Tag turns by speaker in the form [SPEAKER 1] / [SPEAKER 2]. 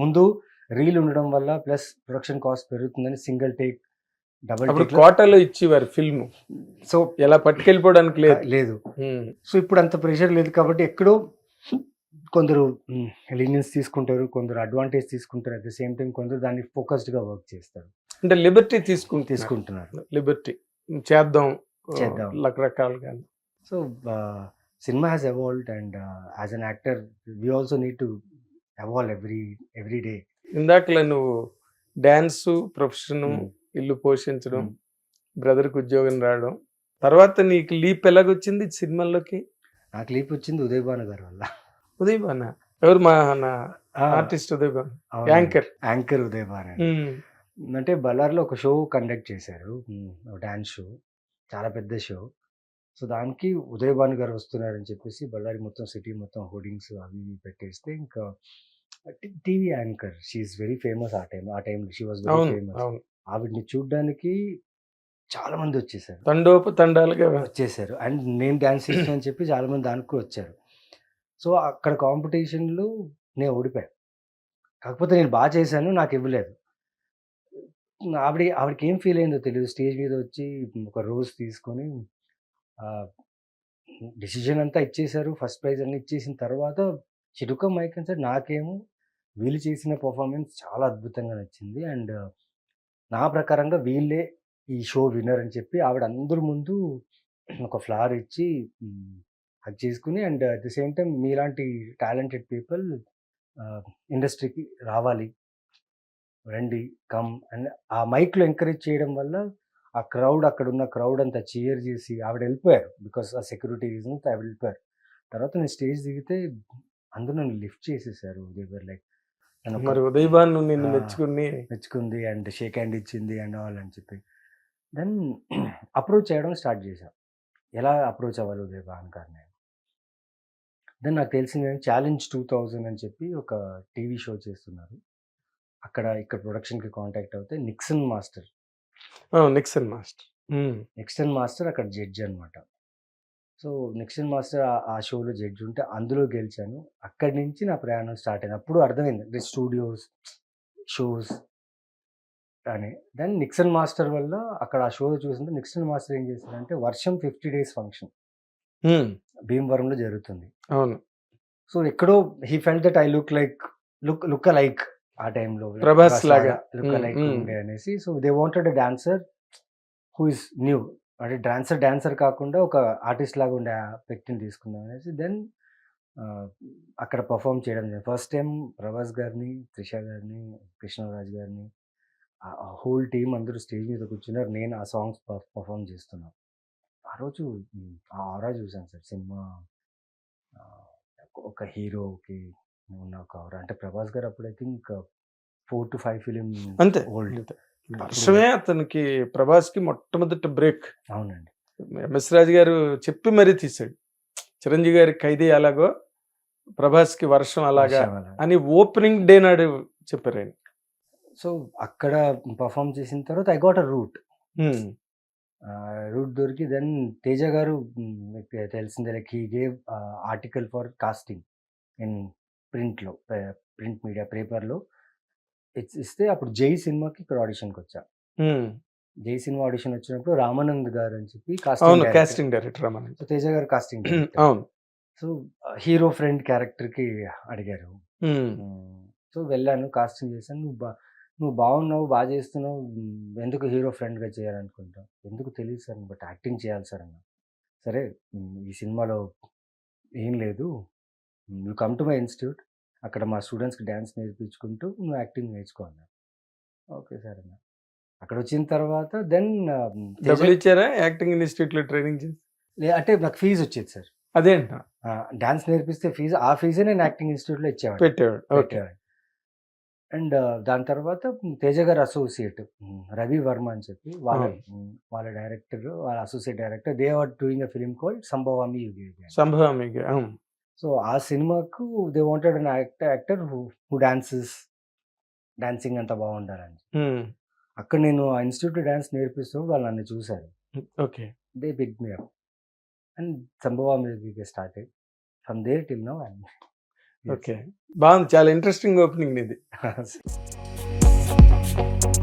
[SPEAKER 1] ముందు రీల్ ఉండడం వల్ల ప్లస్ ప్రొడక్షన్ కాస్ట్ పెరుగుతుందని సింగిల్ టేక్ డబుల్
[SPEAKER 2] కోటలో ఇచ్చేవారు ఫిల్మ్.
[SPEAKER 1] సో
[SPEAKER 2] ఎలా పట్టుకెళ్ళిపోవడానికి లేదు.
[SPEAKER 1] లేదు. సో ఇప్పుడు అంత ప్రెషర్ లేదు కాబట్టి ఎక్కడో కొందరు లీనియన్స్ తీసుకుంటారు కొందరు అడ్వాంటేజ్ తీసుకుంటారు అట్ ద సేమ్ టైం కొందరు దాన్ని ఫోకస్డ్గా వర్క్ చేస్తారు.
[SPEAKER 2] అంటే లిబర్టీ తీసుకుంటే
[SPEAKER 1] తీసుకుంటున్నారు.
[SPEAKER 2] లిబర్టీ. చేద్దాం.
[SPEAKER 1] చేద్దాం.
[SPEAKER 2] రకరకాలుగా.
[SPEAKER 1] So cinema has evolved and as an actor we also need to evolve every every day
[SPEAKER 2] ఇందాకలా నువ్వు డాన్స్ ప్రొఫెషన్. ఇల్లు పోషించడం. బ్రదర్కి ఉద్యోగం రావడం తర్వాత నీకు లీప్ ఎలాగొచ్చింది సినిమాల్లోకి?
[SPEAKER 1] నాకు లీప్ వచ్చింది ఉదయ్ భాను గారి వల్ల.
[SPEAKER 2] ఉదయ్ ఎవరు మా నా artist Uday anchor.
[SPEAKER 1] Anchor Uday Bhanu అంటే బళ్ళార్లో ఒక షో కండక్ట్ చేశారు డాన్స్ షో చాలా పెద్ద షో. సో దానికి ఉదయ్ భాను గారు వస్తున్నారని చెప్పేసి బళ్ళారి మొత్తం సిటీ మొత్తం హోర్డింగ్స్ అవి ఇవి పెట్టేస్తే ఇంకా TV anchor she very famous ఆ టైం ఆ టైంలో షీ వాజ్ వెరీ ఫేమస్ ఆవిడ్ని చూడడానికి చాలా మంది వచ్చేసారు.
[SPEAKER 2] తండోపు తండాలుగా
[SPEAKER 1] వచ్చేసారు. అండ్ నేను డాన్స్ అని చెప్పి చాలా మంది దానికి వచ్చారు. సో అక్కడ కాంపిటీషన్లో నేను ఓడిపోయాను కాకపోతే నేను బాగా చేశాను నాకు ఇవ్వలేదు. ఆవిడ ఆవిడకి ఏం ఫీల్ అయిందో తెలియదు స్టేజ్ మీద వచ్చి ఒక రోజ్ తీసుకొని డిసిజన్ అంతా ఇచ్చేశారు ఫస్ట్ ప్రైజ్ అన్ని ఇచ్చేసిన తర్వాత చిరుక మైక్ సార్ నాకేమో వీళ్ళు చేసిన పర్ఫార్మెన్స్ చాలా అద్భుతంగా నచ్చింది. అండ్ నా ప్రకారంగా వీళ్ళే ఈ షో విన్నర్ అని చెప్పి ఆవిడ అందరి ముందు ఒక ఫ్లవర్ ఇచ్చి హక్ చేసుకుని and at the same time మీలాంటి టాలెంటెడ్ పీపుల్ ఇండస్ట్రీకి రావాలి. రండి కమ్ అండ్ ఆ మైక్లో ఎంకరేజ్ చేయడం వల్ల ఆ క్రౌడ్ అక్కడ ఉన్న క్రౌడ్ అంతా చీర్ చేసి ఆవిడ వెళ్ళిపోయారు. బికాస్ ఆ సెక్యూరిటీ రీజన్ ఆవిడ వెళ్ళిపోయారు. తర్వాత నేను స్టేజ్ దిగితే అందరూ నన్ను లిఫ్ట్ చేసేసారు. దేవర్ లైక్
[SPEAKER 2] మరి ఉదయ్ బాన్ నిన్ను. మెచ్చుకుని
[SPEAKER 1] మెచ్చుకుంది? అండ్ షేక్ హ్యాండ్ ఇచ్చింది అండ్ ఆల్ అని చెప్పి. దెన్ అప్రోచ్ చేయడం స్టార్ట్ చేశాం. ఎలా అప్రోచ్ అవ్వాలి ఉదయ్ భాన్ గారిని దెన్ నాకు తెలిసింది ఛాలెంజ్ టూ థౌజండ్ అని చెప్పి ఒక టీవీ షో చేస్తున్నారు. అక్కడ ఇక్కడ ప్రొడక్షన్కి కాంటాక్ట్ అవుతే Nixon master
[SPEAKER 2] Nixon master.
[SPEAKER 1] Nixon master అక్కడ జడ్జి అనమాట సో నిక్సన్ మాస్టర్ ఆ- షోలో జడ్జి ఉంటే అందులో గెలిచాను. అక్కడి నుంచి నా ప్రయాణం స్టార్ట్ అయింది. అప్పుడు అర్థమైంది. అంటే స్టూడియోస్ షోస్ అని. దెన్ నిక్సన్ మాస్టర్ వల్ల అక్కడ ఆ షో చూసింటే నిక్సన్ మాస్టర్ ఏం చేశారంటే వర్షం ఫిఫ్టీ డేస్ ఫంక్షన్ భీమవరంలో జరుగుతుంది.
[SPEAKER 2] అవును.
[SPEAKER 1] సో ఎక్కడో he felt that I look like look look like ఆ టైంలో
[SPEAKER 2] ప్రభాస్ లాగా.
[SPEAKER 1] ఉండే అనేసి so they wanted dancer who is new. అంటే డాన్సర్ డాన్సర్ కాకుండా ఒక ఆర్టిస్ట్ లాగా ఉండే వ్యక్తిని తీసుకుందాం అనేసి దెన్ అక్కడ పర్ఫామ్ చేయడం ఫస్ట్ టైం ప్రభాస్ గారిని త్రిష గారిని కృష్ణరాజ్ గారిని హోల్ టీం అందరూ స్టేజ్ మీద కూర్చున్నారు. నేను ఆ సాంగ్స్ పర్ఫామ్ చేస్తున్నాను. ఆ రోజు ఆ ఆరా చూసాను సార్. సినిమా ఒక హీరోకి ఒక ఆరా అంటే ప్రభాస్ గారు అప్పుడు I think four to five film
[SPEAKER 2] అంతే
[SPEAKER 1] ఓల్డ్.
[SPEAKER 2] వర్షమే అతనికి ప్రభాస్కి మొట్టమొదటి బ్రేక్
[SPEAKER 1] అవునండి.
[SPEAKER 2] ఎంఎస్ రాజు గారు చెప్పి మరీ తీశాడు. చిరంజీవి గారి ఖైదీ అలాగో ప్రభాస్కి వర్షం అలాగా. అని ఓపెనింగ్ డే నాడు చెప్పారు ఆయన.
[SPEAKER 1] సో అక్కడ పర్ఫామ్ చేసిన తర్వాత I got a route. Route దొరికి దెన్ తేజ గారు తెలిసిందే like he gave article for casting in ప్రింట్లో ప్రింట్ మీడియా పేపర్లో ఇస్తే అప్పుడు జై సినిమాకి ఇక్కడ ఆడిషన్కి వచ్చా. జై సినిమా ఆడిషన్ వచ్చినప్పుడు రామానంద్ గారు అని చెప్పి కాస్టింగ్
[SPEAKER 2] డైరెక్టర్
[SPEAKER 1] తేజ గారు కాస్టింగ్
[SPEAKER 2] అవును.
[SPEAKER 1] సో హీరో ఫ్రెండ్ క్యారెక్టర్కి అడిగారు. సో వెళ్ళాను కాస్టింగ్ చేశాను. నువ్వు బా నువ్వు బాగున్నావు బాగా చేస్తున్నావు ఎందుకు హీరో ఫ్రెండ్గా చేయాలనుకుంటావు? ఎందుకు తెలియదు సార్ బట్ యాక్టింగ్ చేయాలి సార్ అన్న సరే ఈ సినిమాలో ఏం లేదు. You come to my institute. అక్కడ మా స్టూడెంట్స్కి డ్యాన్స్ నేర్పించుకుంటూ నువ్వు యాక్టింగ్ నేర్చుకో అన్న ఓకే సార్ అన్న అక్కడ వచ్చిన తర్వాత దెన్
[SPEAKER 2] డబ్బులు ఇచ్చారా? యాక్టింగ్ ఇన్స్టిట్యూట్లో ట్రైనింగ్ చేసి?
[SPEAKER 1] అంటే నాకు ఫీజు వచ్చేది సార్.
[SPEAKER 2] అదేంట
[SPEAKER 1] డాన్స్ నేర్పిస్తే ఫీజు ఆ ఫీజే నేను యాక్టింగ్ ఇన్స్టిట్యూట్లో ఇచ్చేవాడిని.
[SPEAKER 2] పెట్టేవాడు.
[SPEAKER 1] అండ్ దాని తర్వాత తేజ గారు అసోసియేట్ రవి వర్మ అని చెప్పి వాళ్ళ వాళ్ళ డైరెక్టర్ వాళ్ళ associate director they are doing a film called Sambhavami Yuge
[SPEAKER 2] సంభవామికి అవును.
[SPEAKER 1] సో ఆ సినిమాకు they wanted an actor actor who dances dancing అంతా బాగుండాలని
[SPEAKER 2] హ్మ్.
[SPEAKER 1] అక్కడ నేను ఆ ఇన్స్టిట్యూట్ డాన్స్ నేర్పిస్తూ వాళ్ళు నన్ను చూశారు.
[SPEAKER 2] Okay.
[SPEAKER 1] They big me up. And Sambhavami Yuge started. From there till now and
[SPEAKER 2] okay. బాగుంది చాలా ఇంట్రెస్టింగ్ ఓపెనింగ్ ఇది.